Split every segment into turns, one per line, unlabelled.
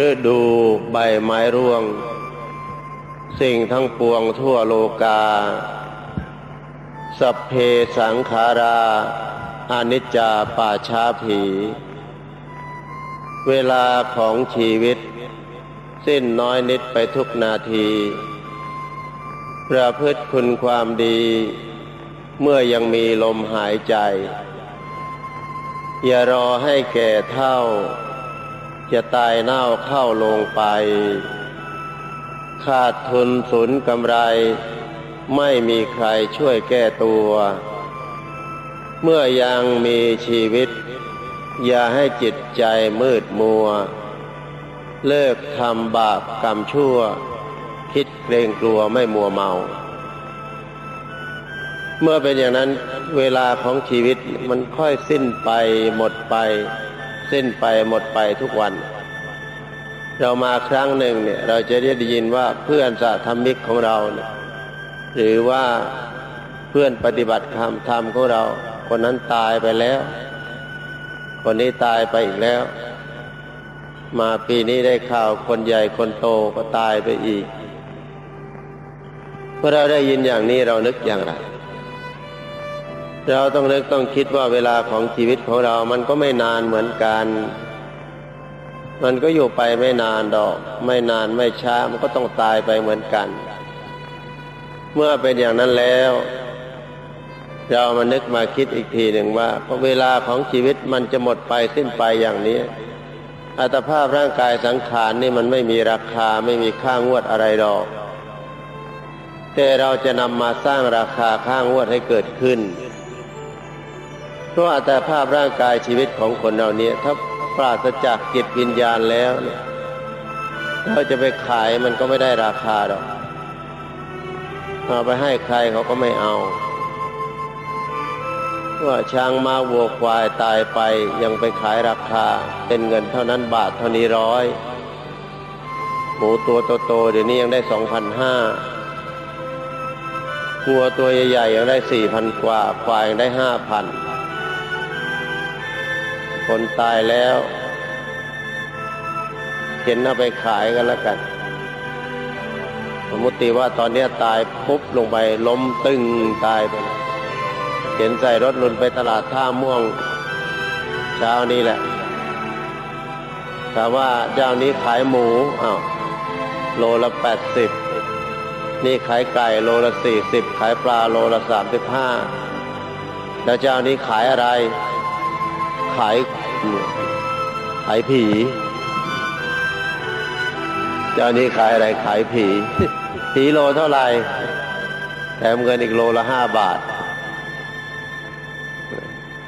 ฤดูใบไม้ร่วง สิ่งทั้งปวงทั่วโลกา สัพเพสังขาราอนิจจาป่าช้าผี เวลาของชีวิต สิ้นน้อยนิดไปทุกนาทีประพฤติคุณความดี เมื่อยังมีลมหายใจ อย่ารอให้แก่เท่า จะตายเน่าเข้าลงไป ขาดทุนสูญกำไร ไม่มีใครช่วยแก้ตัว เมื่อยังมีชีวิต อย่าให้จิตใจมืดมัว เลิกทำบาปกรรมชั่ว คิดเกรงกลัวไม่มัวเมา เมื่อเป็นอย่างนั้นเวลาของชีวิตมันค่อยสิ้นไปหมดไป สิ้นไปหมดไปทุกวัน เรามาครั้งหนึ่งเนี่ย เราจะได้ยินว่าเพื่อนสาธรรมิกของเราเนี่ยหรือว่าเพื่อนปฏิบัติธรรมธรรมของเรา คนนั้นตายไปแล้ว คนนี้ตายไปอีกแล้ว มาปีนี้ได้ข่าวคนใหญ่คนโตก็ตายไปอีกเมื่อเราได้ยินอย่างนี้เรานึกอย่างไร เราต้องนึกต้องคิดว่าเวลาของชีวิตของเรา มันก็ไม่นานเหมือนกัน มันก็อยู่ไปไม่นานดอก ไม่นานไม่ช้ามันก็ต้องตายไปเหมือนกัน เมื่อเป็นอย่างนั้นแล้ว เรามานึกมาคิดอีกทีหนึ่งว่าพอเวลาของชีวิตมันจะหมดไปสิ้นไปอย่างนี้ อัตภาพร่างกายสังขารนี่มันไม่มีราคาไม่มีค่างวดอะไรหรอกแต่เราจะนำมาสร้างราคาค่างวดให้เกิดขึ้น เพราะอัตภาพร่างกายชีวิตของคนเราเนี่ย ถ้าปราศจากจิตวิญญาณแล้วเนี่ยเราจะไปขายมันก็ไม่ได้ราคาหรอกเอาไปให้ใครเขาก็ไม่เอาว่าช้างมาวัวควายตายไปยังไปขายราคา เป็นเงินเท่านั้นบาทเท่านี้ร้อยหมูตัวโตๆเดี๋ยวนี้ยังได้สองพันห้าวัวตัวใหญ่ๆยังได้สี่พันกว่า ควายยังได้ห้าพัน คนตายแล้ว เห็นเอาไปขายกันแล้วกัน สมมติว่าตอนนี้ตายปุ๊บลงไปล้มตึงตายไปเลยเข็นใส่รถลุนไปตลาดท่าม่วง เช้านี้แหละแต่ว่าเจ้านี้ขายหมูอ้าวโลละแปดสิบนี่ขายไก่โลละสี่สิบขายปลาโลละสามสิบห้าแล้วเจ้านี้ขายอะไร ขายขายผี เจ้านี้ขายอะไรขายผี ผีโลเท่าไหร่ แถมเงินอีกโลละห้าบาท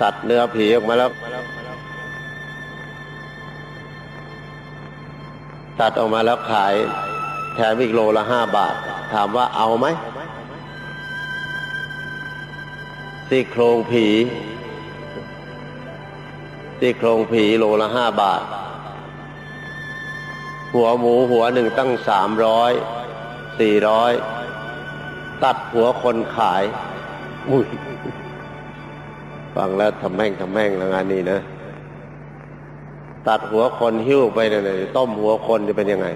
ตัดเนื้อผีออกมาแล้ว ตัดออกมาแล้วขาย แถมอีกโลละห้าบาท ถามว่าเอาไหมซี่โครงผี ซี่โครงผีโลละห้าบาท หัวหมูหัวหนึ่งตั้งสามร้อยสี่ร้อยตัดหัวคนขายอุ้ยฟังแล้วทำแม่งทำแม่งแล้วงานนี้นะ ตัดหัวคนหิ้วไปเนี่ยต้มหัวคนจะเป็นยังไง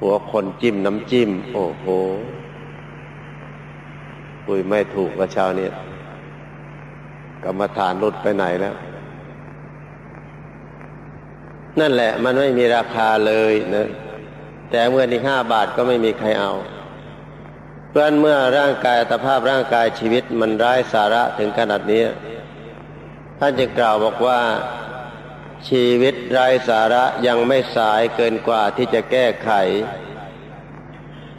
หัวคนจิ้มน้ำจิ้ม โอ้โหคุยไม่ถูกกับชาวเนี่ย กรรมฐานหลุดไปไหนแล้ว นั่นแหละ มันไม่มีราคาเลยนะแต่เมื่อนี้ห้าบาทก็ไม่มีใครเอา เพราะเมื่อร่างกายอัตภาพร่างกายชีวิตมันร้ายสาระถึงขนาดนี้ ท่านจะกล่าวบอกว่าชีวิตไร้สาระยังไม่สายเกินกว่าที่จะแก้ไข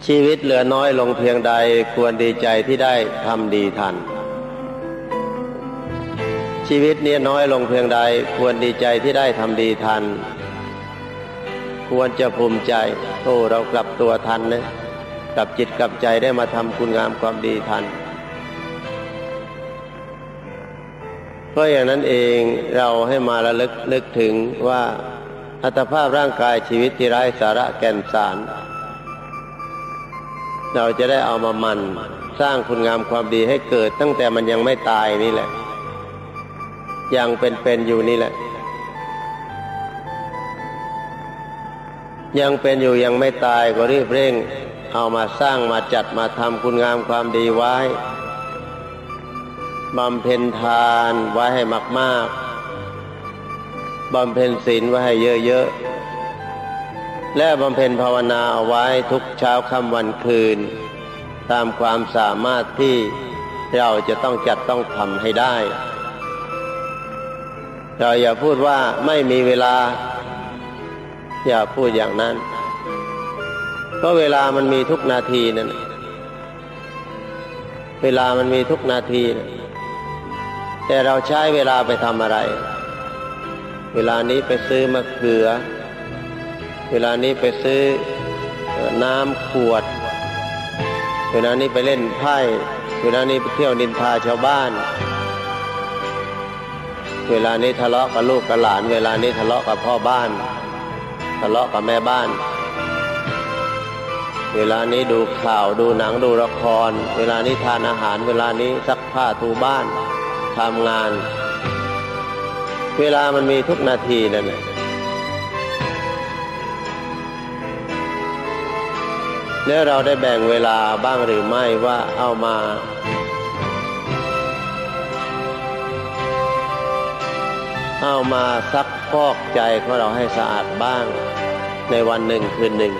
ชีวิตเหลือน้อยลงเพียงใดควรดีใจที่ได้ทำดีทัน ชีวิตนี้น้อยลงเพียงใด ควรดีใจที่ได้ทำดีทัน ควรจะภูมิใจโอ้เรากลับตัวทันนะกลับจิตกลับใจได้มาทำคุณงามความดีทัน เพราะอย่างนั้นเองเราให้มาระลึกนึกถึงว่าอัตภาพร่างกายชีวิตที่ไร้สาระแก่นสาร เราจะได้เอามามัน สร้างคุณงามความดีให้เกิดตั้งแต่มันยังไม่ตายนี่แหละ ยังเป็นๆอยู่นี่แหละ ยังเป็นอยู่ยังไม่ตายก็รีบเร่ง เอามาสร้างมาจัดมาทำคุณงามความดีไว้บำเพ็ญทานไว้ให้มาก ๆบำเพ็ญศีลไว้ให้เยอะ ๆ และบำเพ็ญภาวนาเอาไว้ทุกเช้าค่ำวันคืน ตามความสามารถที่เราจะต้องจัดต้องทำให้ได้ เราอย่าพูดว่าไม่มีเวลา อย่าพูดอย่างนั้น เพราะเวลามันมีทุกนาทีนั่นเวลามันมีทุกนาทีนะแต่เราใช้เวลาไปทำอะไร เวลานี้ไปซื้อมะเขือ เวลานี้ไปซื้อน้ำขวด เวลานี้ไปเล่นไพ่ เวลานี้ไปเที่ยวนินทาชาวบ้าน เวลานี้ทะเลาะกับลูกกับหลาน เวลานี้ทะเลาะกับพ่อบ้าน ทะเลาะกับแม่บ้าน เวลานี้ดูข่าวดูหนังดูละคร เวลานี้ทานอาหาร เวลานี้ซักผ้าถูบ้านทำงาน เวลามันมีทุกนาทีนั่นแหละแล้วเราได้แบ่งเวลาบ้างหรือไม่ว่าเอามา เอามาซักฟอกใจของเราให้สะอาดบ้าง ในวันหนึ่งคืนหนึ่ง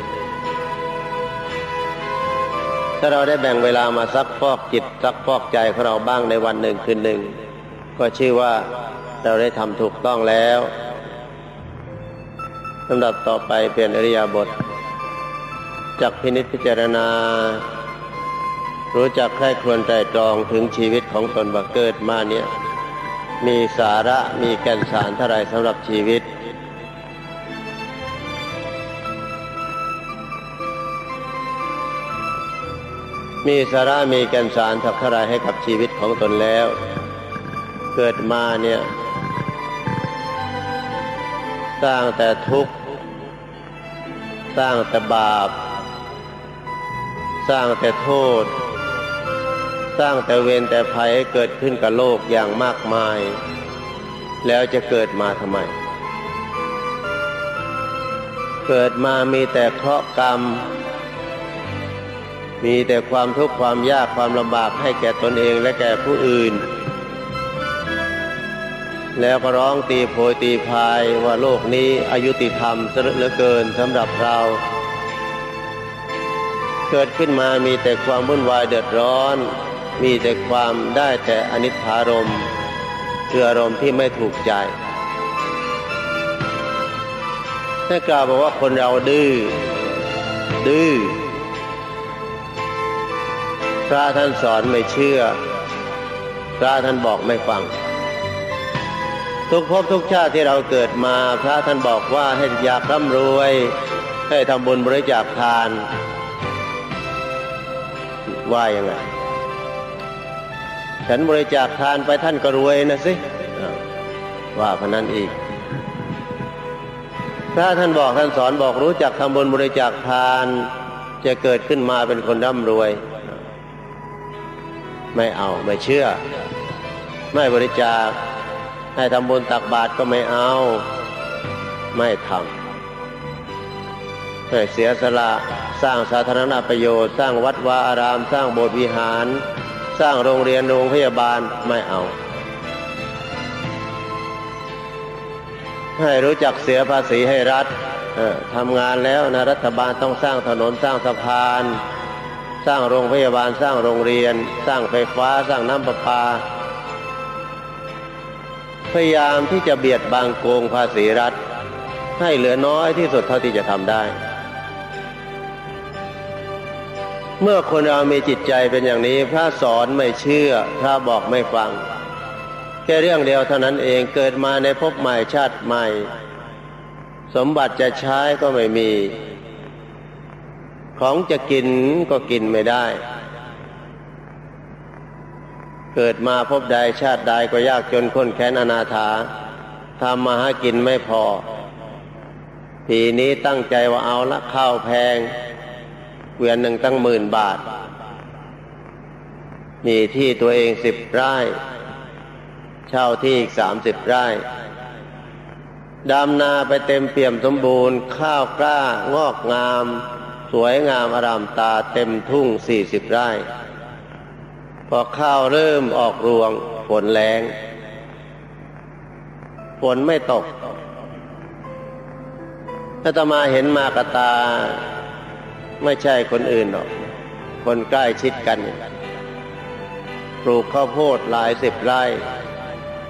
ถ้าเราได้แบ่งเวลามาซักฟอกจิตซักฟอกใจของเราบ้างในวันหนึ่งคืนหนึ่ง ก็ชื่อว่าเราได้ทำถูกต้องแล้วลำดับต่อไปเปลี่ยนอริยาบทจักพินิจพิจารณา รู้จักใคร่ควญใจตรองถึงชีวิตของตนบักเกิดมาเนี่ย มีสาระมีแก่นสารเท่าไรสำหรับชีวิต มีสาระมีแก่นสารทักเท่าไรให้กับชีวิตของตนแล้ว เกิดมาเนี่ย สร้างแต่ทุกข์ สร้างแต่บาป สร้างแต่โทษ สร้างแต่เวรแต่ภัยให้เกิดขึ้นกับโลกอย่างมากมาย แล้วจะเกิดมาทำไม เกิดมามีแต่เคราะห์กรรม มีแต่ความทุกข์ความยากความลำบากให้แก่ตนเองและแก่ผู้อื่น แล้วก็ร้องตีโพยตีพายว่าโลกนี้อายุติธรรมเสเหลือเกินสำหรับเราเกิดขึ้นมามีแต่ความวุ่นวายเดือดร้อน มีแต่ความได้แต่อนิถารมคืออารมณ์ที่ไม่ถูกใจถ้ากล่าวบอกว่าคนเราดื้อ ดื้อ พระท่านสอนไม่เชื่อ พระท่านบอกไม่ฟัง ทุกภพทุกชาติที่เราเกิดมา พระท่านบอกว่าให้อยากร่ำรวย ให้ทำบุญบริจาคทาน ว่ายังไง ฉันบริจาคทานไปท่านก็รวยนะสิว่าพนันอีก ถ้าท่านบอกท่านสอนบอกรู้จักทำบุญบริจาคทาน จะเกิดขึ้นมาเป็นคนร่ำรวย ไม่เอาไม่เชื่อ ไม่บริจาค ให้ทำบุญตักบาตรก็ไม่เอา ไม่ทำให้เสียสละสร้างสาธารณประโยชน์ สร้างวัดวาอาราม สร้างโบสถ์วิหาร สร้างโรงเรียนโรงพยาบาลไม่เอา ให้รู้จักเสียภาษีให้รัฐทำงานแล้วนะรัฐบาลต้องสร้างถนนสร้างสะพาน สร้างโรงพยาบาลสร้างโรงเรียน สร้างไฟฟ้าสร้างน้ำประปา พยายามที่จะเบียดบางโกงภาษีรัฐ ให้เหลือน้อยที่สุดเท่าที่จะทำได้ เมื่อคนเรามีจิตใจเป็นอย่างนี้ พระสอนไม่เชื่อ พระบอกไม่ฟัง แค่เรื่องเดียวเท่านั้นเองเกิดมาในภพใหม่ชาติใหม่ สมบัติจะใช้ก็ไม่มี ของจะกินก็กินไม่ได้ เกิดมาพบใดชาติใดก็ยากจนคนแค้นอนาถาทำมาหากินไม่พอ ทีนี้ตั้งใจว่าเอาละข้าวแพง วียนหนึ่งตั้งหมื่นบาท มีที่ตัวเองสิบไร่ เช่าที่อีกสามสิบไร่ดำนาไปเต็มเปี่ยมสมบูรณ์ ข้าวกล้างอกงาม สวยงามอารามตาเต็มทุ่งสี่สิบไร่ พอข้าวเริ่มออกรวงฝนแรงฝนไม่ตกถ้าตมาเห็นมากระตา ไม่ใช่คนอื่นหรอก คนใกล้ชิดกัน ปลูกข้าวโพดหลายสิบไร่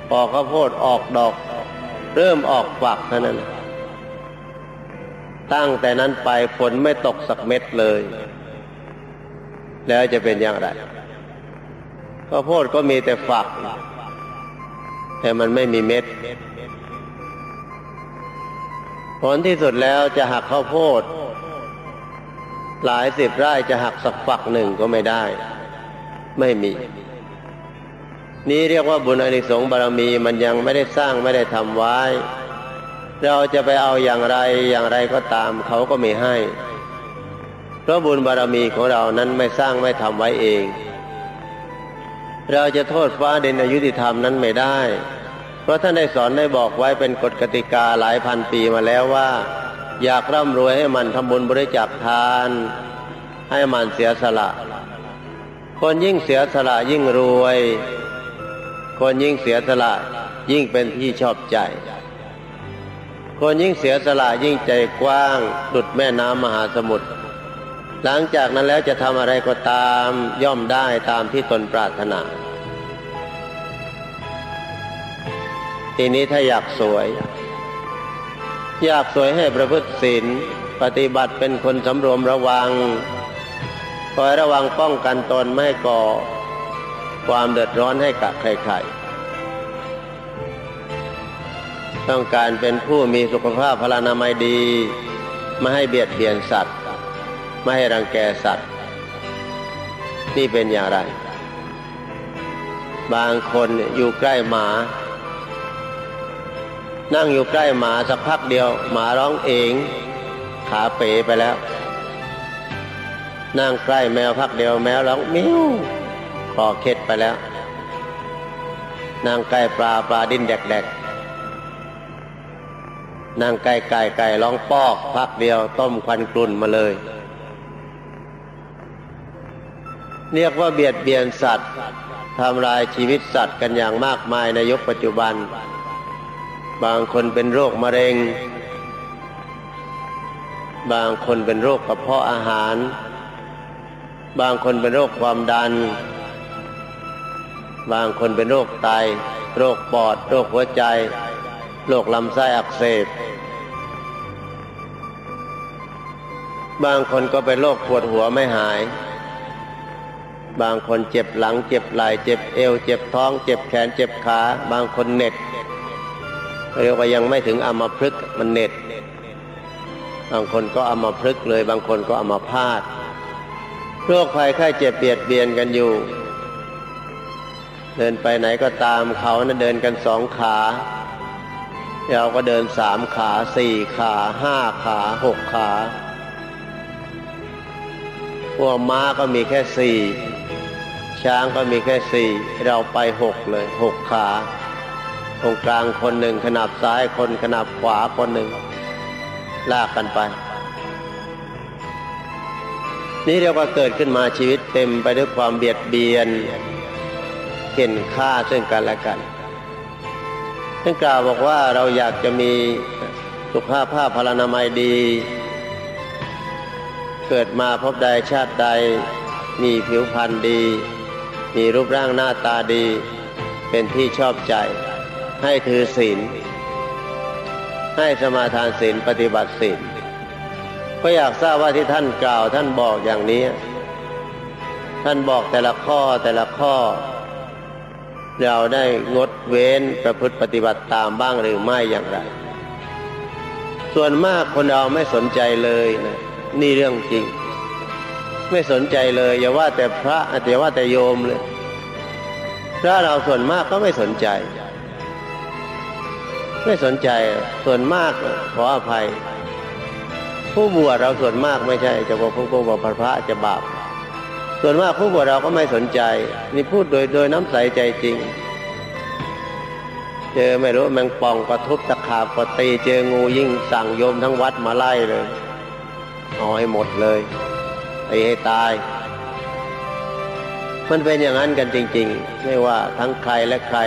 พอข้าวโพดออกดอก เริ่มออกฝักเท่านั้น ตั้งแต่นั้นไปฝนไม่ตกสักเม็ดเลย แล้วจะเป็นอย่างไรข้าวโพดก็มีแต่ฝัก แต่มันไม่มีเม็ดผลที่สุดแล้วจะหักข้าวโพด หลายสิบไร่จะหักสักฝักหนึ่งก็ไม่ได้ ไม่มี นี้เรียกว่าบุญอนิสงส์บารมีมันยังไม่ได้สร้างไม่ได้ทำไว้ เราจะไปเอาอย่างไรอย่างไรก็ตามเขาก็ไม่ให้ เพราะบุญบารมีของเรานั้นไม่สร้างไม่ทำไว้เอง เราจะโทษฟ้าเดินอายุติธรรมนั้นไม่ได้ เพราะท่านได้สอนได้บอกไว้เป็นกฎกติกาหลายพันปีมาแล้วว่า อยากร่ำรวยให้มันทำบุญบริจาคทาน ให้มันเสียสละ คนยิ่งเสียสละยิ่งรวย คนยิ่งเสียสละยิ่งเป็นที่ชอบใจ คนยิ่งเสียสละยิ่งใจกว้างดุดแม่น้ำมหาสมุทรหลังจากนั้นแล้วจะทำอะไรก็ตามย่อมได้ตามที่ตนปรารถนา ทีนี้ถ้าอยากสวย ยากสวยให้ประพฤติศีลปฏิบัติเป็นคนสำรวมระวังคอยระวังป้องกันตนไม่ให้ก่อ ความเดือดร้อนให้กับใครๆ ต้องการเป็นผู้มีสุขภาพพลานามัยดี ไม่ให้เบียดเบียนสัตว์ ไม่ให้รังแกสัตว์ นี่เป็นอย่างไร บางคนอยู่ใกล้หมา นั่งอยู่ใกล้หมาสักพักเดียว หมาร้องเองขาเป๋ไปแล้ว นั่งใกล้แมวพักเดียวแมวร้องมิ้วพอเข็ดไปแล้ว นั่งใกล้ปลาปลาดิ้นแดกๆนั่งใกล้ไก่ไก่ร้องปอกพักเดียว ต้มควันกลุ่นมาเลย เรียกว่าเบียดเบียนสัตว์ทำลายชีวิตสัตว์กันอย่างมากมายในยุคปัจจุบัน บางคนเป็นโรคมะเร็ง บางคนเป็นโรคกระเพาะอาหาร บางคนเป็นโรคความดัน บางคนเป็นโรคไต โรคปอด โรคหัวใจ โรคลำไส้อักเสบบางคนก็เป็นโรคปวดหัวไม่หาย บางคนเจ็บหลัง เจ็บไหล่ เจ็บเอว เจ็บท้อง เจ็บแขน เจ็บขา บางคนเหน็ด เรียกว่ายังไม่ถึงอัมพฤกมันเหน็ดบางคนก็อัมพฤกเลย บางคนก็อัมพาตโรคภัยไข้เจ็บเบียดเบียนกันอยู่ เดินไปไหนก็ตามเขานะเดินกันสองขาเราก็เดินสามขาสี่ขาห้าขาหกขา พวกม้าก็มีแค่สี่ช้างก็มีแค่สี่เราไปหกเลยหกขา ตรงกลางคนหนึ่งขนาบซ้ายคนขนาบขวาคนหนึ่ง ลากกันไป นี่เรียกว่าเกิดขึ้นมาชีวิตเต็มไปด้วยความเบียดเบียนเข็นฆ่าซึ่งกันและกันท่านกล่าวบอกว่าเราอยากจะมีสุขภาพพลานามัยดี เกิดมาพบใดชาติใด มีผิวพรรณดี มีรูปร่างหน้าตาดี เป็นที่ชอบใจ ให้ถือศีล ให้สมาทานศีลปฏิบัติศีลก็อยากทราบว่าที่ท่านกล่าวท่านบอกอย่างนี้ ท่านบอกแต่ละข้อแต่ละข้อ เราได้งดเว้นประพฤติปฏิบัติตามบ้างหรือไม่อย่างไร ส่วนมากคนเราไม่สนใจเลยนะนี่เรื่องจริง ไม่สนใจเลย อย่าว่าแต่พระอย่าว่าแต่โยมเลยพระเราส่วนมากก็ไม่สนใจ ไม่สนใจส่วนมากขออภัย ผู้บวชเราส่วนมากไม่ใช่จะบอกพวกพวกบอกพระจะบาปส่วนมากผู้บวชเราก็ไม่สนใจ นี่พูดโดยโดยน้ำใสใจจริง เจอไม่รู้แมงป่องก็ทุบตะขาบก็ตีเจองูยิ่งสั่งโยมทั้งวัดมาไล่เลยเอาให้หมดเลยตีให้ตาย มันเป็นอย่างนั้นกันจริง ๆ ไม่ว่าทั้งใครและใคร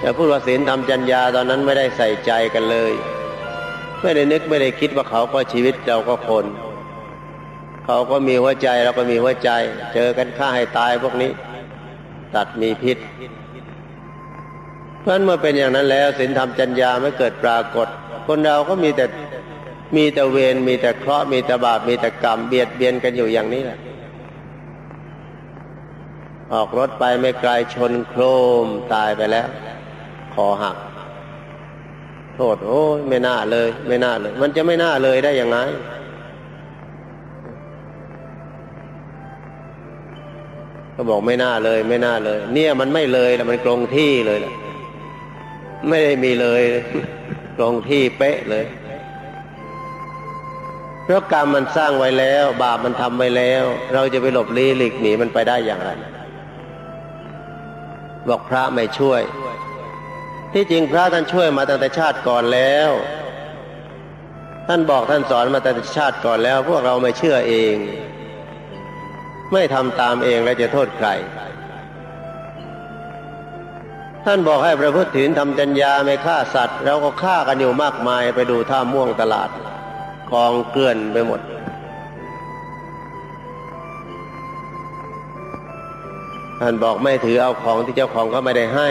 แต่พูดว่าศีลทำจัญญาตอนนั้นไม่ได้ใส่ใจกันเลย ไม่ได้นึกไม่ได้คิดว่าเขาก็ชีวิตเราก็คน เขาก็มีหัวใจเราก็มีหัวใจ เจอกันฆ่าให้ตายพวกนี้ ตัดมีพิษเพราะนั้นเมื่อเป็นอย่างนั้นแล้วศีลธรรมจัญญาไม่เกิดปรากฏ คนเราก็มีแต่มีแต่เวรมีแต่เคราะห์มีแต่บาปมีแต่กรรมเบียดเบียนกันอยู่อย่างนี้แหละออกรถไปไม่ไกลชนโครมตายไปแล้ว คอหัก โทษโอ้ยไม่น่าเลย ไม่น่าเลย มันจะไม่น่าเลยได้ยังไงก็บอกไม่น่าเลย ไม่น่าเลย เนี่ยมันไม่เลยแล้วมันกลงที่เลยละไม่ได้มีเลยกลงที่เป๊ะเลยเพราะกรรมมันสร้างไว้แล้ว บาปมันทำไว้แล้ว เราจะไปหลบลี้หลีกหนีมันไปได้อย่างไรบอกพระไม่ช่วย ที่จริงพระท่านช่วยมาตั้งแต่ชาติก่อนแล้ว ท่านบอกท่านสอนมาตั้งแต่ชาติก่อนแล้ว พวกเราไม่เชื่อเอง ไม่ทำตามเองแล้วจะโทษใคร ท่านบอกให้ประพฤติถืนทำจัญญาไม่ฆ่าสัตว์ เราก็ฆ่ากันอยู่มากมายไปดูท่าม่วงตลาดกองเกลื่อนไปหมดท่านบอกไม่ถือเอาของที่เจ้าของก็ไม่ได้ให้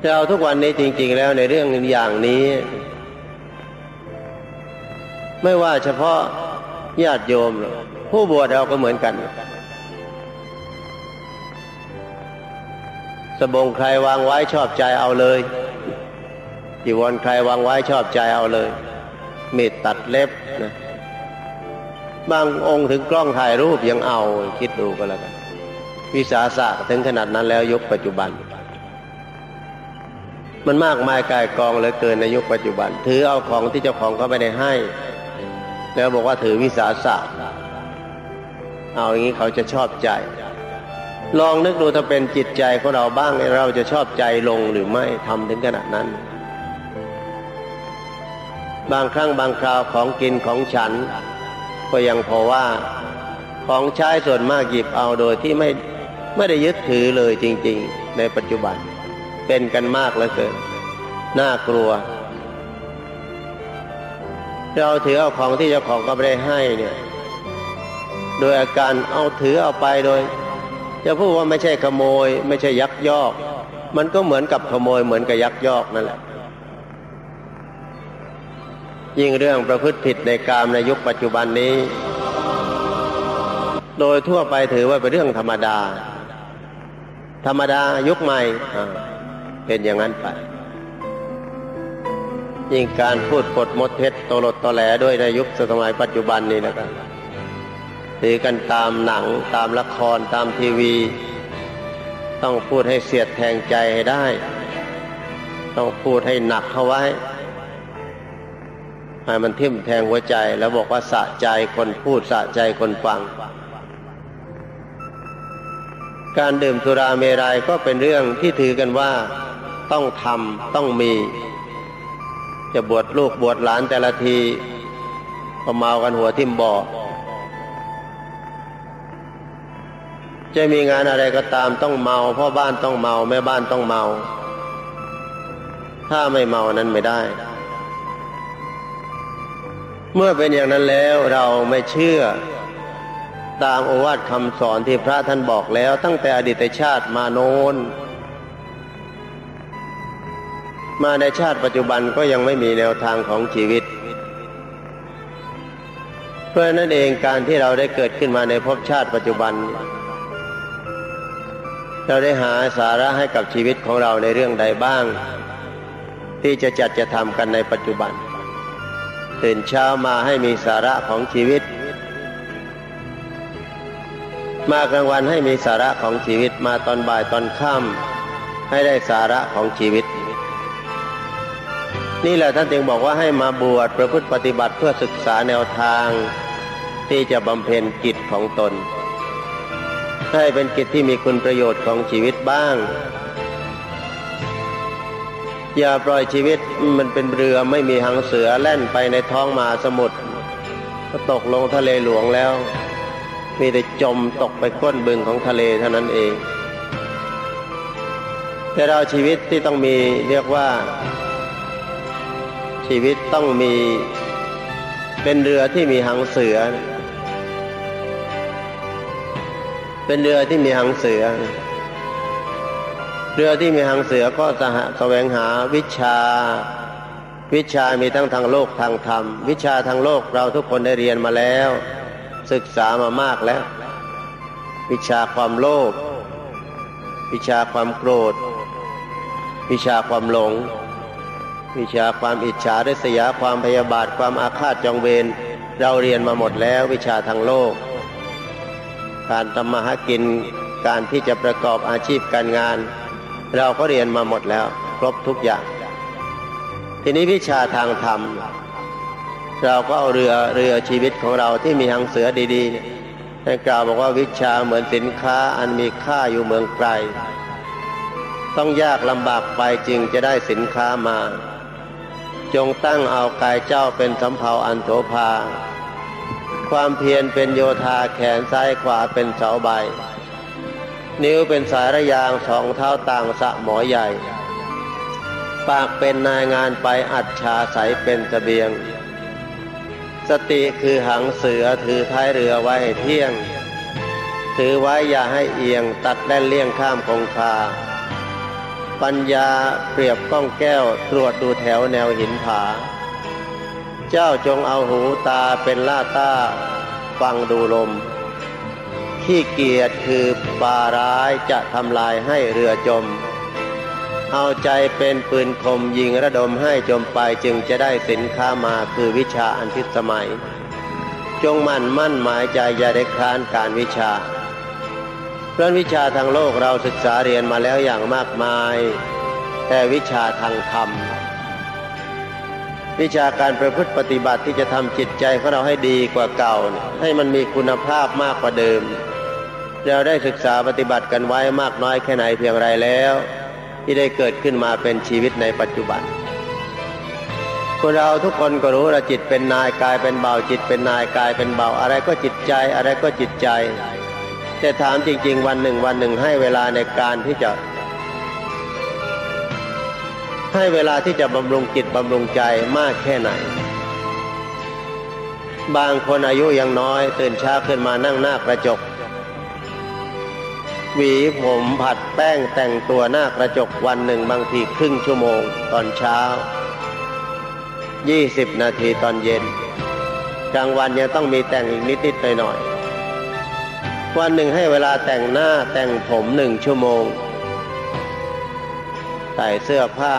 เอาทุกวันนี้จริง ๆ แล้วในเรื่องอย่างนี้ ไม่ว่าเฉพาะญาติโยมหรอกผู้บวชเราก็เหมือนกัน สบงใครวางไว้ชอบใจเอาเลยจีวรใครวางไว้ชอบใจเอาเลย มีดตัดเล็บนะบางองค์ถึงกล้องถ่ายรูปยังเอาคิดดูก็แล้วกันวิสาสะถึงขนาดนั้นแล้วยุคปัจจุบัน มันมากมายกายกองเหลือเกินในยุคปัจจุบัน ถือเอาของที่เจ้าของก็ไม่ได้ให้ แล้วบอกว่าถือวิสาสะเอาอย่างนี้เขาจะชอบใจ ลองนึกดูถ้าเป็นจิตใจของเราบ้างเราจะชอบใจลงหรือไม่ทำถึงขนาดนั้น บางครั้งบางคราวของกินของฉัน ก็ยังพอว่าของใช้ส่วนมากหยิบเอาโดยที่ไม่ไม่ได้ยึดถือเลยจริง ๆ ในปัจจุบัน เป็นกันมากเหลือเกินน่ากลัว เราถือเอาของที่เจ้าของก็ไม่ได้ให้เนี่ย โดยอาการเอาถือเอาไปโดย จะพูดว่าไม่ใช่ขโมย ไม่ใช่ยักยอก มันก็เหมือนกับขโมยเหมือนกับยักยอกนั่นแหละ ยิ่งเรื่องประพฤติผิดในกามในยุคปัจจุบันนี้ โดยทั่วไปถือว่าเป็นเรื่องธรรมดา ธรรมดายุคใหม่ เป็นอย่างนั้นไปยิ่งการพูดปดมดเท็จตลดตอแหลด้วยในยุคสมัยปัจจุบันนี้นะครับตีกันตามหนังตามละครตามทีวี ต้องพูดให้เสียดแทงใจให้ได้ ต้องพูดให้หนักเข้าไว้ให้มันทิ่มแทงหัวใจ แล้วบอกว่าสะใจคนพูดสะใจคนฟัง การดื่มสุราเมรัยก็เป็นเรื่องที่ถือกันว่า ต้องทำต้องมี จะบวชลูกบวชหลานแต่ละทีก็เมากันหัวทิ่มบ่อจะมีงานอะไรก็ตามต้องเมาพ่อบ้านต้องเมาแม่บ้านต้องเมา ถ้าไม่เมานั้นไม่ได้ เมื่อเป็นอย่างนั้นแล้วเราไม่เชื่อ ตามโอวาทคำสอนที่พระท่านบอกแล้ว ตั้งแต่อดีตชาติมาโน้น มาในชาติปัจจุบันก็ยังไม่มีแนวทางของชีวิต เพราะนั้นเองการที่เราได้เกิดขึ้นมาในภพชาติปัจจุบัน เราได้หาสาระให้กับชีวิตของเราในเรื่องใดบ้าง ที่จะจัดจะทำกันในปัจจุบันตื่นเช้ามาให้มีสาระของชีวิต มากลางวันให้มีสาระของชีวิตมาตอนบ่ายตอนค่ำให้ได้สาระของชีวิต นี่แหละท่านจึงบอกว่าให้มาบวชประพฤติปฏิบัติเพื่อศึกษาแนวทาง ที่จะบำเพ็ญกิจของตน ให้เป็นกิจที่มีคุณประโยชน์ของชีวิตบ้าง อย่าปล่อยชีวิตมันเป็นเรือไม่มีหางเสือแล่นไปในท้องมหาสมุทรก็ตกลงทะเลหลวงแล้ว มีแต่จมตกไปก้นบึงของทะเลเท่านั้นเอง แต่เราชีวิตที่ต้องมีเรียกว่า ชีวิตต้องมีเป็นเรือที่มีหางเสือ เป็นเรือที่มีหางเสือ เรือที่มีหางเสือก็จะหาแสวงหาวิชา วิชามีทั้งทางโลกทางธรรม วิชาทางโลกเราทุกคนได้เรียนมาแล้ว ศึกษามามากแล้ว วิชาความโลภวิชาความโกรธ วิชาความหลง วิชาความอิจฉาริษยาความพยาบาทความอาฆาตจองเวรเราเรียนมาหมดแล้ววิชาทางโลก การทำมาหากินการที่จะประกอบอาชีพการงาน เราก็เรียนมาหมดแล้ว ครบทุกอย่าง ทีนี้วิชาทางธรรม เราก็เอาเรือเรือชีวิตของเราที่มีหางเสือดีๆเนี่ยกล่าวบอกว่าวิชาเหมือนสินค้าอันมีค่าอยู่เมืองไกล ต้องยากลำบากไปจึงจะได้สินค้ามา จงตั้งเอากายเจ้าเป็นสำเภาอันโถภา ความเพียรเป็นโยธาแขนซ้ายขวาเป็นเสาใบ นิ้วเป็นสายระยางสองเท้าต่างสะหมอใหญ่ ปากเป็นนายงานไปอัดชาใสเป็นสเสบียง สติคือหางเสือถือท้ายเรือไว้ให้เที่ยง ถือไว้อย่าให้เอียงตัดแล่นเลี่ยงข้ามคงคา ปัญญาเปรียบก้องแก้วตรวจดูแถวแนวหินผา เจ้าจงเอาหูตาเป็นล่าต้า ฟังดูลม ขี้เกียจคือปาร้ายจะทำลายให้เรือจม เอาใจเป็นปืนคมยิงระดมให้จมไปจึงจะได้สินค้ามาคือวิชาอันทิสมัย จงมั่นมั่นหมายใจอย่าได้คลานการวิชา เพราะวิชาทางโลกเราศึกษาเรียนมาแล้วอย่างมากมาย แต่วิชาทางธรรม วิชาการประพฤติปฏิบัติที่จะทำจิตใจของเราให้ดีกว่าเก่า ให้มันมีคุณภาพมากกว่าเดิม เราได้ศึกษาปฏิบัติกันไว้มากน้อยแค่ไหนเพียงไรแล้ว ที่ได้เกิดขึ้นมาเป็นชีวิตในปัจจุบันคนเราทุกคนก็รู้ว่าจิตเป็นนายกายเป็นเบาจิตเป็นนายกายเป็นเบาอะไรก็จิตใจ อะไรก็จิตใจ แต่ถามจริง ๆ วันหนึ่งวันหนึ่งให้เวลาในการที่จะ ให้เวลาที่จะบำรุงจิตบำรุงใจมากแค่ไหน บางคนอายุยังน้อย ตื่นเช้าขึ้นมานั่งหน้ากระจก หวีผมผัดแป้งแต่งตัวหน้ากระจกวันหนึ่งบางทีครึ่งชั่วโมง ตอนเช้ายี่สิบนาทีตอนเย็น กลางวันยังต้องมีแต่งอีกนิดๆหน่อยๆ วันหนึ่งให้เวลาแต่งหน้าแต่งผมหนึ่งชั่วโมง ใส่เสื้อผ้า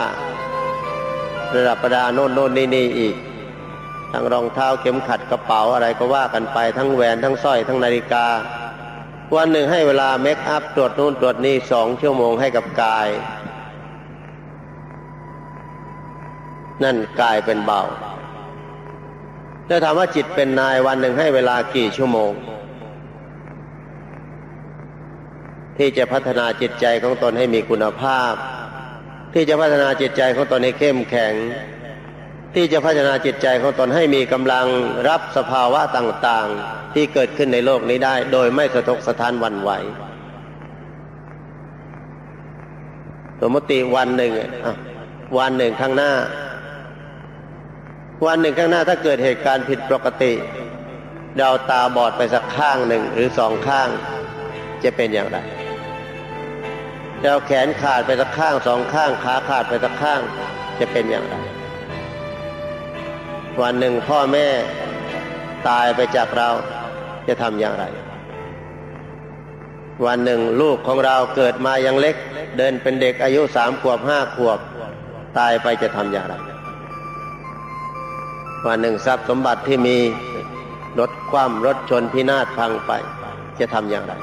ระดับประดาโน่นโน่นนี่นี่อีก ทั้งรองเท้าเข็มขัดกระเป๋าอะไรก็ว่ากันไปทั้งแหวนทั้งสร้อยทั้งนาฬิกา วันหนึ่งให้เวลาเมคอัพตรวจนู่นตรวจนี่สองชั่วโมงให้กับกาย นั่นกายเป็นเบาแล้วถามว่าจิตเป็นนายวันหนึ่งให้เวลากี่ชั่วโมง ที่จะพัฒนาจิตใจของตนให้มีคุณภาพ ที่จะพัฒนาจิตใจของตนให้เข้มแข็ง ที่จะพัฒนาจิตใจของตนให้มีกำลังรับสภาวะต่างๆ ที่เกิดขึ้นในโลกนี้ได้ โดยไม่สะทกสะท้านวันไหวสมมติวันหนึ่งวันหนึ่งข้างหน้า วันหนึ่งข้างหน้าถ้าเกิดเหตุการณ์ผิดปกติ เราตาบอดไปสักข้างหนึ่งหรือสองข้างจะเป็นอย่างไร เราแขนขาดไปสักข้างสองข้างขาขาดไปสักข้าง จะเป็นอย่างไร วันหนึ่งพ่อแม่ตายไปจากเราจะทำอย่างไร วันหนึ่งลูกของเราเกิดมายังเล็ก เดินเป็นเด็กอายุสามขวบห้าขวบ ตายไปจะทำอย่างไร วันหนึ่งทรัพย์สมบัติที่มีรถคว่ำรถชนพินาศพังไป จะทำอย่างไร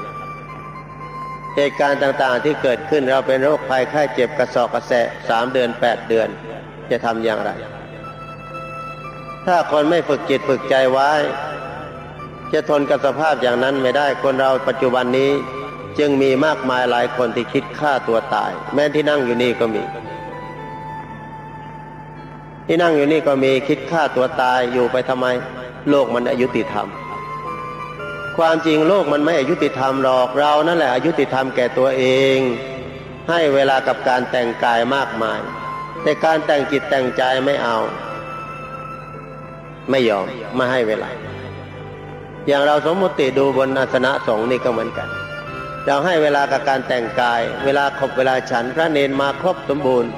เหตุการณ์ต่างๆที่เกิดขึ้นเราเป็นโรคภัยไข้เจ็บกระสอบกระแสสามเดือนแปดเดือน จะทำอย่างไร ถ้าคนไม่ฝึกจิตฝึกใจไว้ จะทนกับสภาพอย่างนั้นไม่ได้คนเราปัจจุบันนี้จึงมีมากมายหลายคนที่คิดฆ่าตัวตาย แม้ที่นั่งอยู่นี่ก็มี ที่นั่งอยู่นี่ก็มีคิดฆ่าตัวตายอยู่ไปทำไม โลกมันอายุติธรรม ความจริงโลกมันไม่อายุติธรรมหรอกเรานั่นแหละอายุติธรรมแก่ตัวเอง ให้เวลากับการแต่งกายมากมาย แต่การแต่งจิตแต่งใจไม่เอา ไม่ยอมไม่ให้เวลา อย่างเราสมมติดูบนอาสนะสงฆ์นี่ก็เหมือนกัน เราให้เวลากับการแต่งกาย เวลาครบเวลาฉันพระเนนมาครบสมบูรณ์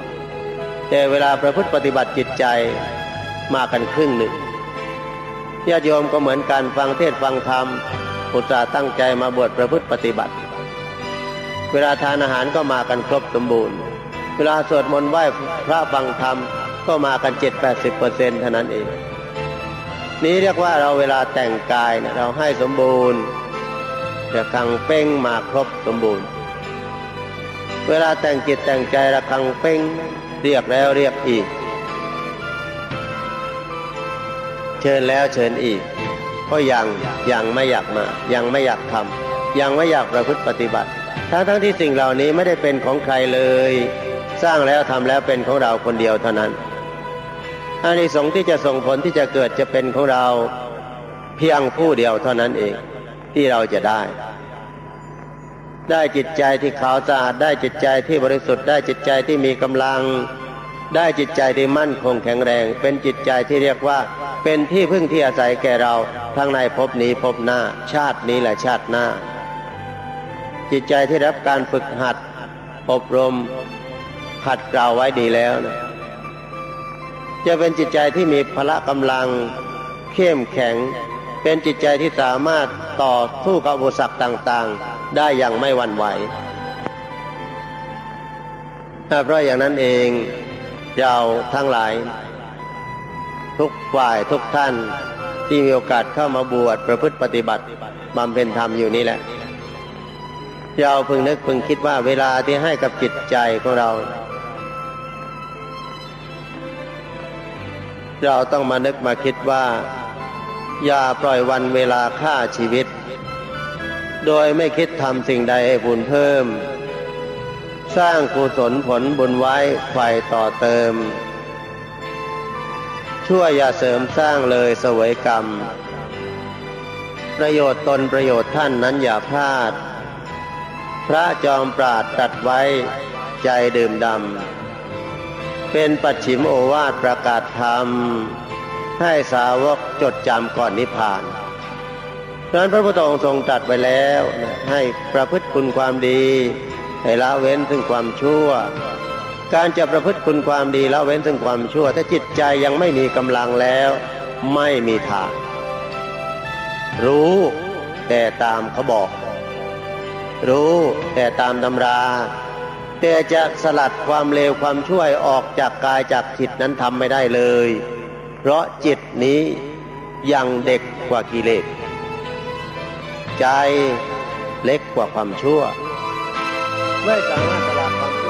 แต่เวลาประพฤติปฏิบัติจิตใจมากันครึ่งหนึ่งญาติโยมก็เหมือนกันฟังเทศน์ฟังธรรม อุตส่าห์ตั้งใจมาบวชประพฤติปฏิบัติ เวลาทานอาหารก็มากันครบสมบูรณ์ เวลาสวดมนต์ไหว้พระฟังธรรมก็มากันเจ็ดแปดสิบเปอร์เซ็นต์เท่านั้นเอง นี้เรียกว่าเราเวลาแต่งกายเนี่ยเราให้สมบูรณ์ระคังเป้งมาครบสมบูรณ์ เวลาแต่งจิตแต่งใจระคังเป้งเรียกแล้วเรียกอีก เชิญแล้วเชิญอีก ก็ยังยังไม่อยากมา ยังไม่อยากทำยังไม่อยากประพฤติปฏิบัติ ทั้งทั้งที่สิ่งเหล่านี้ไม่ได้เป็นของใครเลย สร้างแล้วทำแล้วเป็นของเราคนเดียวเท่านั้นอานิสงส์ที่จะส่งผลที่จะเกิดจะเป็นของเราเพียงผู้เดียวเท่านั้นเองที่เราจะได้ ได้จิตใจที่ขาวสะอาดได้จิตใจที่บริสุทธิ์ได้จิตใจที่มีกำลัง ได้จิตใจที่มั่นคงแข็งแรง เป็นจิตใจที่เรียกว่า เป็นที่พึ่งที่อาศัยแก่เราทั้งในภพนี้ภพหน้า ชาตินี้และชาติหน้า จิตใจที่รับการฝึกหัด อบรมหัดกล่าวไว้ดีแล้วนะจะเป็นจิตใจที่มีพละกำลังเข้มแข็ง เป็นจิตใจที่สามารถต่อสู้กับอุปสรรคต่างๆ ได้อย่างไม่หวั่นไหวเพราะอย่างนั้นเองเราทั้งหลาย ทุกฝ่ายทุกท่านที่มีโอกาสเข้ามาบวชประพฤติปฏิบัติบำเพ็ญธรรมอยู่นี่แหละเราพึงนึกพึงคิดว่าเวลาที่ให้กับจิตใจของเรา เราต้องมานึกมาคิดว่า อย่าปล่อยวันเวลาฆ่าชีวิต โดยไม่คิดทำสิ่งใดให้บุญเพิ่ม สร้างกุศลผลบุญไว้ไฟต่อเติม ช่วยอย่าเสริมสร้างเลยเสวยกรรม ประโยชน์ตนประโยชน์ท่านนั้นอย่าพลาด พระจอมปราดตัดไว้ใจดื่มดำ เป็นปัจฉิมโอวาทประกาศธรรม ให้สาวกจดจำก่อนนิพพานดังนั้นพระพุทธองค์ทรงตรัสไว้แล้ว ให้ประพฤติคุณความดี ให้ละเว้นซึ่งความชั่ว การจะประพฤติคุณความดีและเว้นซึ่งความชั่ว ถ้าจิตใจยังไม่มีกำลังแล้ว ไม่มีทาง รู้แต่ตามเขาบอก รู้แต่ตามตำรา แต่จะสลัดความเลวความช่วยออกจากกายจากจิตนั้นทำไม่ได้เลย เพราะจิตนี้ยังเด็กกว่ากิเลสใจเล็กกว่าความชั่ว ไม่สามารถสลัดความชั่ว